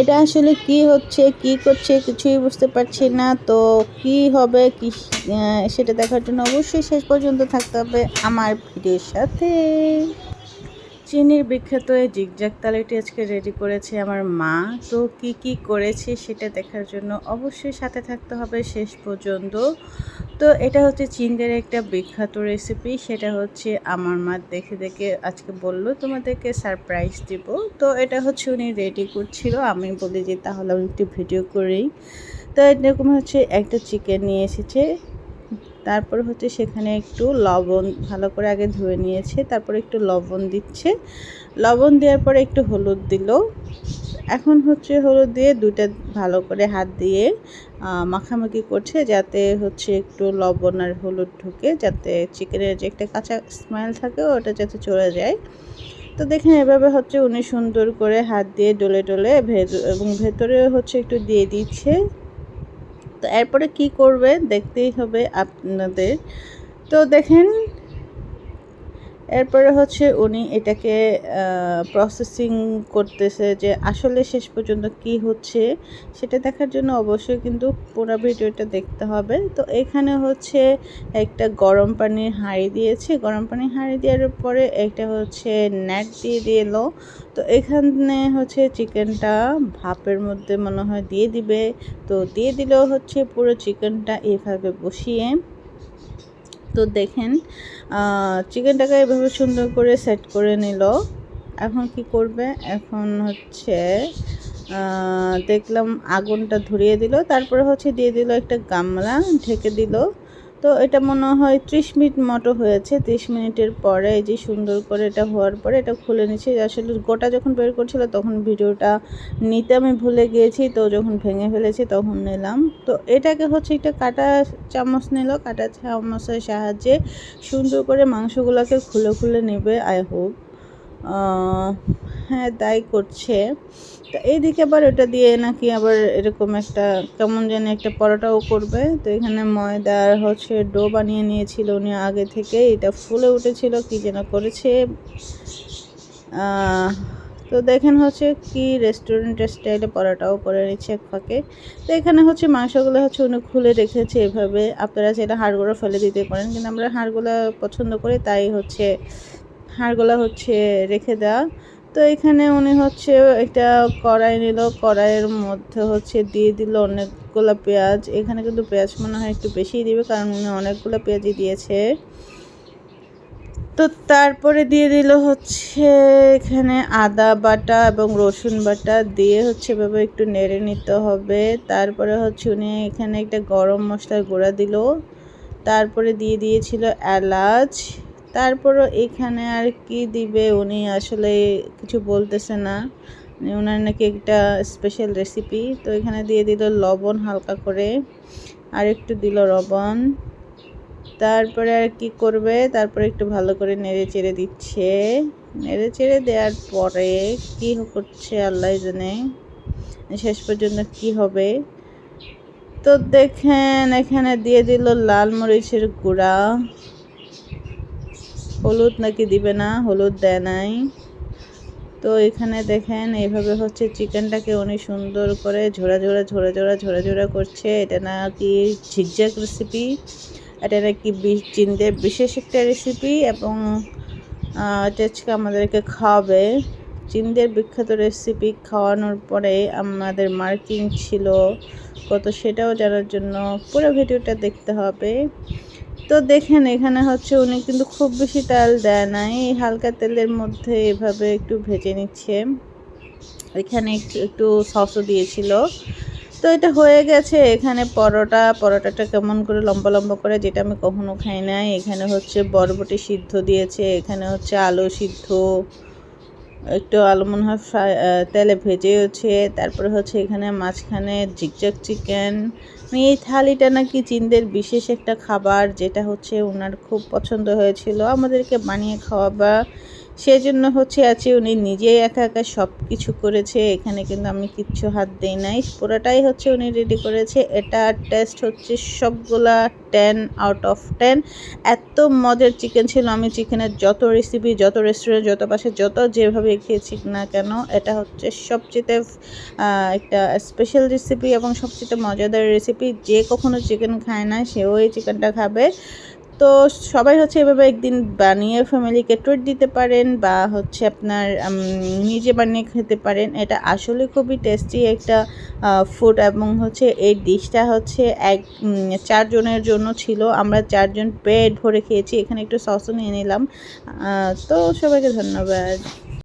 এটা আসলে কি হচ্ছে, কি করছে কিছুই বুঝতে পারছি না। তো কি হবে, কি সেটা দেখার জন্য অবশ্যই শেষ পর্যন্ত থাকতে হবে আমার ভিডিওর সাথে। চিনির বিখ্যাত এই জিগজাগ তালেটি আজকে রেডি করেছে আমার মা। তো কি কি করেছে সেটা দেখার জন্য অবশ্যই সাথে থাকতে হবে শেষ পর্যন্ত। তো এটা হচ্ছে চীনদের একটা বিখ্যাত রেসিপি সেটা হচ্ছে আমার মা দেখে দেখে আজকে বলল, তোমাদেরকে সারপ্রাইজ দিব। তো এটা হচ্ছে উনি রেডি করছিল, আমি বলি যে তাহলে আমি একটু ভিডিও করি তো এরকম হচ্ছে একটা চিকেন নিয়ে এসেছে, তারপর হচ্ছে সেখানে একটু লবণ ভালো করে আগে ধুয়ে নিয়েছে, তারপর একটু লবণ দিচ্ছে। লবণ দেওয়ার পরে একটু হলুদ দিল। এখন হচ্ছে হলুদ দিয়ে দুইটা ভালো করে হাত দিয়ে মাখামাখি করছে যাতে হচ্ছে একটু লবণ আর হলুদ ঢুকে, যাতে চিকেনের যে একটা কাঁচা স্মেল থাকে ওটা যাতে চলে যায়। তো দেখেন এভাবে হচ্ছে উনি সুন্দর করে হাত দিয়ে ডলে ডলে এবং ভেতরে হচ্ছে একটু দিয়ে দিচ্ছে। তো এরপরে কি করবে দেখতেই হবে আপনাদের। তো দেখেন এরপরে হচ্ছে উনি এটাকে প্রসেসিং করতেছে যে আসলে শেষ পর্যন্ত কি হচ্ছে, সেটা দেখার জন্য অবশ্যই কিন্তু পুরো ভিডিওটা দেখতে হবে। তো এখানে হচ্ছে একটা গরম পানির হাঁড়ি দিয়েছে। গরম পানির হাঁড়ি দেওয়ার পরে একটা হচ্ছে নেট দিয়ে দিল। তো এখানে হচ্ছে চিকেনটা ভাপের মধ্যে মনে হয় দিয়ে দিবে। তো দিয়ে দিলেও হচ্ছে পুরো চিকেনটা এভাবে বসিয়ে তো দেখেন চিকেনটাকে এভাবে সুন্দর করে সেট করে নিল। এখন কি করবে? এখন হচ্ছে দেখলাম আগুনটা ধরিয়ে দিল। তারপরে হচ্ছে দিয়ে দিল একটা গামলা, ঢেকে দিল। তো এটা মনে হয় ত্রিশ মিনিট মতো হয়েছে। ত্রিশ মিনিটের পরে এই যে সুন্দর করে এটা হওয়ার পরে এটা খুলে নিচ্ছে। আসলে গোটা যখন বের করছিল তখন ভিডিওটা নিতে আমি ভুলে গিয়েছি। তো যখন ভেঙে ফেলেছি তখন নিলাম। তো এটাকে হচ্ছে একটা কাটা চামচ নিল। কাটা চামচের সাহায্যে সুন্দর করে মাংসগুলোকে খুলে খুলে নেবে আই হোপ হ্যাঁ তাই করছে। তো এইদিকে আবার ওটা দিয়ে নাকি আবার এরকম একটা কেমন জানি একটা পরোটাও করবে। তো এখানে ময়দা আর হচ্ছে ডো বানিয়ে নিয়েছিল উনি আগে থেকে এটা ফুলে উঠেছিল, কি যেন করেছে। তো দেখেন হচ্ছে কি রেস্টুরেন্টের স্টাইলে পরোটাও করে নিচ্ছে এক ফাঁকে। তো এখানে হচ্ছে মাংসগুলো হচ্ছে উনি খুলে রেখেছে এভাবে। আপনারা সেটা হাড়গুলো ফেলে দিতে পারেন, কিন্তু আমরা হাড়গুলো পছন্দ করি, তাই হচ্ছে হাড়গুলো হচ্ছে রেখে দেওয়া। তো এখানে উনি হচ্ছে একটা কড়াই নিল, কড়াইয়ের মধ্যে হচ্ছে দিয়ে দিল অনেকগুলো পেঁয়াজ। এখানে কিন্তু পেঁয়াজ মনে হয় একটু বেশিই দিবে, কারণ উনি অনেকগুলো পেঁয়াজই দিয়েছে। তো তারপরে দিয়ে দিল হচ্ছে এখানে আদা বাটা এবং রসুন বাটা, দিয়ে হচ্ছে এভাবে একটু নেড়ে নিতে হবে। তারপরে হচ্ছে উনি এখানে একটা গরম মশলার গুঁড়া দিল। তারপরে দিয়ে দিয়েছিল এলাচ। তারপরও এখানে আর কি দিবে? উনি আসলে কিছু বলতেছে না। ওনার নাকি একটা স্পেশাল রেসিপি তো এখানে দিয়ে দিল লবণ হালকা করে, আর একটু দিল লবণ তারপরে আর কি করবে? তারপরে একটু ভালো করে নেড়ে চেড়ে দিচ্ছে। নেড়ে চেড়ে দেওয়ার পরে কি করছে আল্লাহ জানে। শেষ পর্যন্ত কি হবে? তো দেখেন, এখানে দিয়ে দিল লাল মরিচের গুঁড়া। হলুদ নাকি দিবে না? হলুদ দেয় নাই। তো এখানে দেখেন, এইভাবে হচ্ছে চিকেনটাকে উনি সুন্দর করে ঝোড়া ঝোড়া ঝোড়া ঝোড়া ঝোড়া ঝোড়া করছে। এটা নাকি ঝিকঝাক রেসিপি এটা নাকি চীনদের বিশেষ একটা রেসিপি এবং এটা আজকে আমাদেরকে খাওয়াবে। চীনদের বিখ্যাত রেসিপি খাওয়ানোর পরে আমাদের মার্কিং ছিল। কত সেটাও জানার জন্য পুরো ভিডিওটা দেখতে হবে। তো দেখেন, এখানে হচ্ছে উনি কিন্তু খুব বেশি তেল দেয় নাই হালকা তেলের মধ্যে এভাবে একটু ভেজে নিচ্ছে। এখানে একটু একটু সসও দিয়েছিল। তো এটা হয়ে গেছে। এখানে পরোটা, পরোটাটা কেমন করে লম্বা লম্বা করে, যেটা আমি কখনো খাই নাই। এখানে হচ্ছে বরবটি সিদ্ধ দিয়েছে। এখানে হচ্ছে আলু সিদ্ধ। একটু আলু মনে হয় ফ্রাই তেলে ভেজেওছে তারপরে হচ্ছে এখানে মাঝখানে ঝিকঝাক চিকেন। এই থালিটা নাকি চীনদের বিশেষ একটা খাবার, যেটা হচ্ছে ওনার খুব পছন্দ হয়েছিল। আমাদেরকে বানিয়ে খাওয়াবা। সেজন্য হচ্ছে আছে উনি নিজেই একা একা সব কিছু করেছে, এখানে কিন্তু আমি কিচ্ছু হাত দিই নাই। পুরোটাই হচ্ছে উনি রেডি করেছে। এটা টেস্ট হচ্ছে সবগুলা টেন আউট অফ টেন এত মজার চিকেন ছিল, আমি চিকেনের যত রেসিপি যত রেস্টুরেন্ট যত পাশে যত যেভাবে খেয়েছি না কেন, এটা হচ্ছে সবচেয়ে একটা স্পেশাল রেসিপি এবং সবচেয়ে মজাদার রেসিপি যে কখনো চিকেন খায় না, সেও এই চিকেনটা খাবে। তো সবাই হচ্ছে এভাবে একদিন বানিয়ে ফ্যামিলিকে ট্রিট দিতে পারেন বা হচ্ছে আপনার নিজে বানিয়ে খেতে পারেন। এটা আসলে খুবই টেস্টি একটা ফুড এবং হচ্ছে এই ডিশটা হচ্ছে এক চারজনের জন্য ছিল। আমরা চারজন পেট ভরে খেয়েছি। এখানে একটু সসও নিয়ে নিলাম। তো সবাইকে ধন্যবাদ।